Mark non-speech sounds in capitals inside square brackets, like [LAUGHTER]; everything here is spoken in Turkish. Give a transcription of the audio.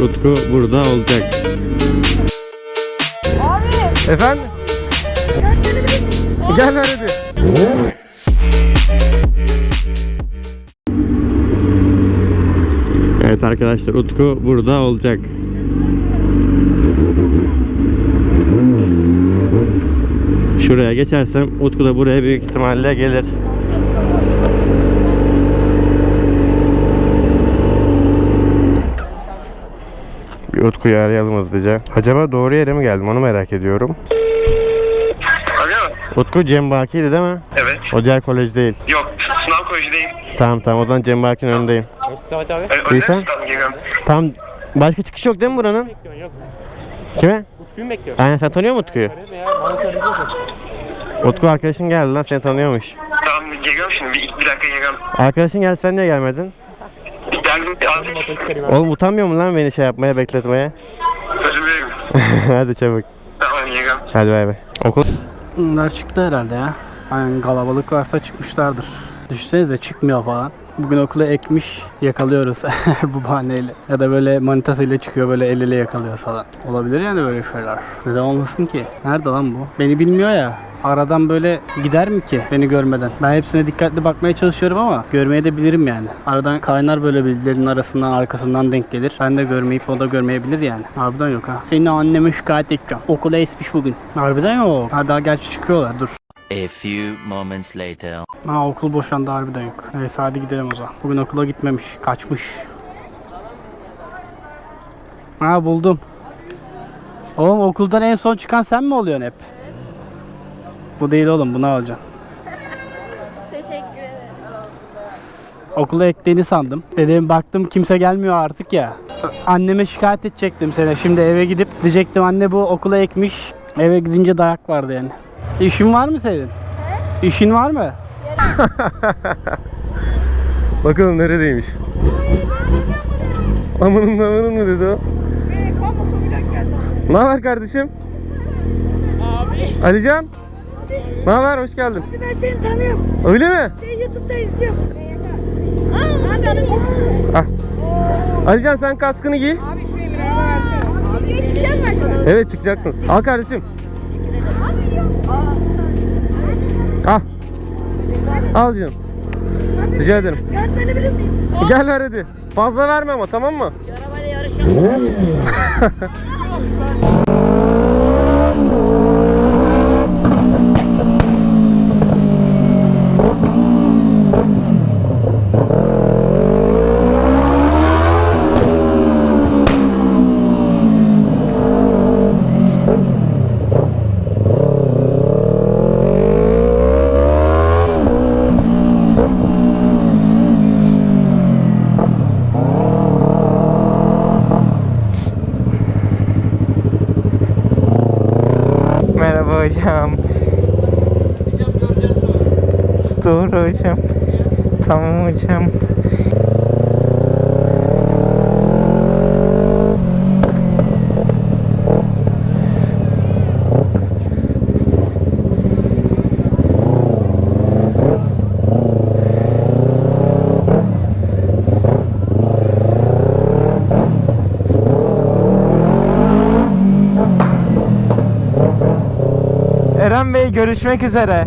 Utku burada olacak. Efendim? Gel ver hadi. Evet arkadaşlar Utku burada olacak. Şuraya geçersem Utku da buraya büyük ihtimalle gelir. Utku'yu arayalım hızlıca. Acaba doğru yere mi geldim onu merak ediyorum. Alo. Utku Cem Baki'ydi değil mi? Evet. O diğer kolej değil. Yok. Sınav kolejindeyim. Tamam tamam o zaman Cem Baki'nin önündeyim. Samet abi. Beyefendi? öyle tamam geliyorum. Tam başka çıkış yok değil mi buranın? Yok. Kime? Utku'yu mu bekliyor? Aynen sen tanıyor musun Utku'yu? Ya bana söyleyecek Utku arkadaşın geldi lan seni tanıyormuş. Tamam geliyorum şimdi. Bir, bir dakika geliyorum. Arkadaşın geldi sen niye gelmedin? Geldim. Abi Motor çıkarayım abi. Oğlum utanmıyor mu lan beni şey yapmaya bekletmeye? [LAUGHS] Hadi çabuk. Tamam. Hadi bay bay. Okul Bunlar çıktı herhalde ya. Aynen kalabalık varsa çıkmışlardır. Düşünsenize çıkmıyor falan. Bugün okula ekmiş yakalıyoruz [LAUGHS] bu bahaneyle. Ya da böyle manitasıyla çıkıyor böyle el ele yakalıyor falan. Olabilir yani böyle şeyler. Neden olmasın ki? Nerede lan bu? Beni bilmiyor ya. Aradan böyle gider mi ki beni görmeden? Ben hepsine dikkatli bakmaya çalışıyorum ama görmeye de bilirim yani. Aradan kaynar böyle birilerinin arasından arkasından denk gelir. Ben de görmeyip o da görmeyebilir yani. Harbiden yok ha. Seni anneme şikayet edeceğim. Okula esmiş bugün. Harbiden yok. Ha daha gerçi çıkıyorlar dur. A few moments later. Ha okul boşandı harbiden yok. Neyse hadi gidelim o zaman. Bugün okula gitmemiş. Kaçmış. Ha buldum. Oğlum okuldan en son çıkan sen mi oluyorsun hep? Bu değil oğlum bunu alacaksın. Teşekkür ederim. Okula ektiğini sandım. Dedim baktım kimse gelmiyor artık ya. Anneme şikayet edecektim seni. Şimdi eve gidip diyecektim anne bu okula ekmiş. Eve gidince dayak vardı yani. İşin var mı senin? İşin var mı? [LAUGHS] Bakalım neredeymiş. Amanın amanın mı dedi o? Ne haber kardeşim? Abi. Alican. Ne haber? Hoş geldin. Ben seni tanıyorum. Öyle mi? Seni YouTube'da izliyorum. Aa, abi adam Ah. Alican sen kaskını giy. Abi şuraya bir araba versene. Abi geçeceğiz mi acaba? Evet çıkacaksınız. Al kardeşim. Al. Al canım. Rica ederim. Miyim? [LAUGHS] Gel ver hadi. Fazla verme ama tamam mı? Arabayla yarış [LAUGHS] hocam. Doğru hocam. Tamam hocam. Eren Bey görüşmek üzere.